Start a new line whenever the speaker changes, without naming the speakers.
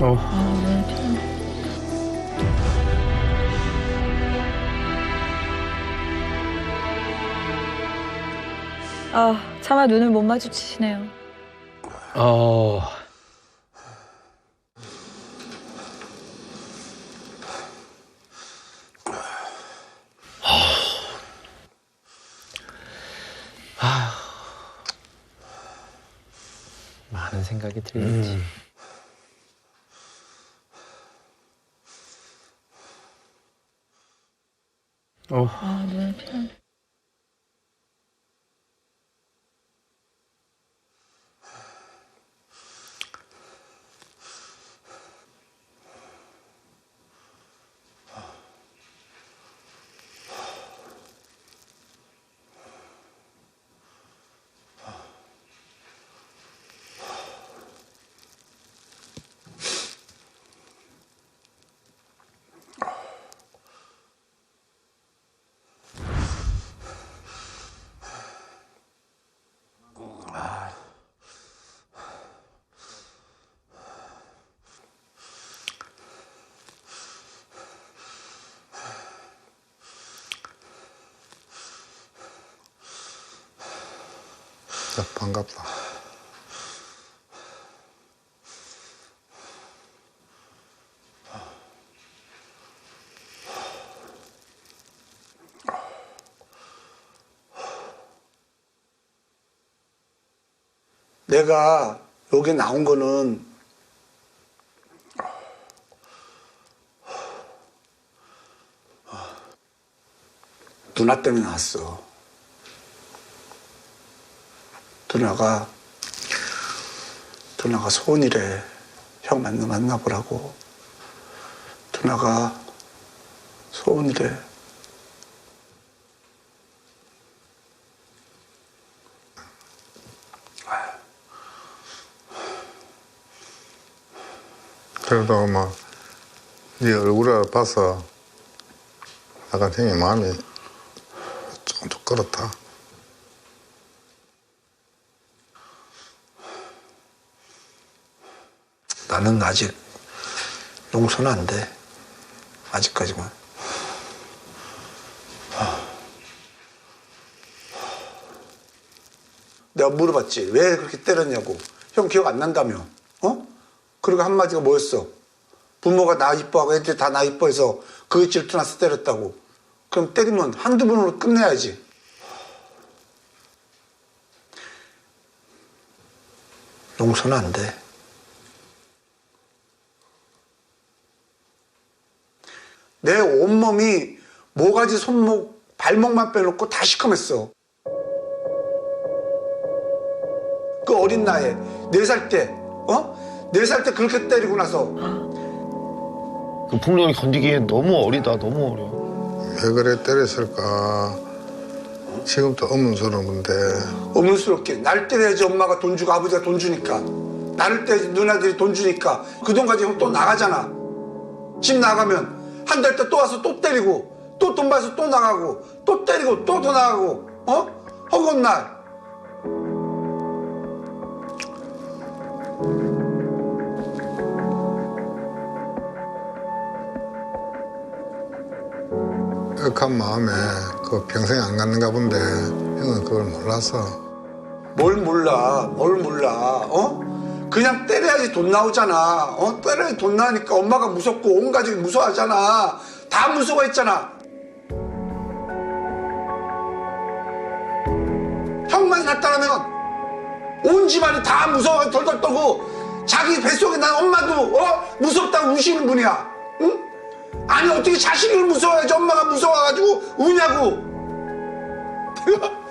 어.
아, 피하네. 아, 차마 눈을 못 마주치시네요.
어. 아. 많은 생각이 들겠지. 어.
아, 눈을 피하
진짜 반갑다.
내가 여기 나온 거는 누나 때문에 나왔어. 누나가 누나가 소원이래. 형 만나 만나보라고. 누나가 소원이래.
그래도 뭐, 네 얼굴을 봐서 약간 형의 마음이 조금 좀 그렇다.
나는 아직 용서는 안 돼. 아직까지만. 내가 물어봤지. 왜 그렇게 때렸냐고. 형 기억 안 난다며. 어? 그리고 한마디가 뭐였어? 부모가 나 이뻐하고 애들이 다 나 이뻐해서 그게 질투나서 때렸다고. 그럼 때리면 한두 번으로 끝내야지. 용서는 안 돼. 내 온몸이 모가지, 손목, 발목만 빼놓고 다 시커맸어. 그 어린 나이에, 네 살 때, 어? 네 살 때 그렇게 때리고 나서,
그 폭력을 견디기에 너무 어리다, 너무 어려.
왜 그래 때렸을까? 지금도 의문스러운데,
어문스럽게, 날 때려야지 엄마가 돈 주고 아버지가 돈 주니까. 나를 때려야지 누나들이 돈 주니까. 그 돈 가지고 또 나가잖아. 집 나가면, 한 달 때 또 와서 또 때리고, 또돈 받아서 또 나가고, 또 때리고, 또 더 나가고, 어? 허구한 날.
억한 마음에 그 평생 안 갖는가 본데, 형은 그걸 몰라서.
뭘 몰라, 뭘 몰라, 어? 그냥 때려야지 돈 나오잖아, 어? 때려야지 돈 나니까 엄마가 무섭고 온 가족이 무서워하잖아. 다 무서워했잖아. 형만 나타나면 온 집안이 다 무서워 덜덜 떨고 자기 뱃속에 난 엄마도 어? 무섭다고 우시는 분이야. 응? 아니 어떻게 자식을 무서워해야지 엄마가 무서워가지고 우냐고.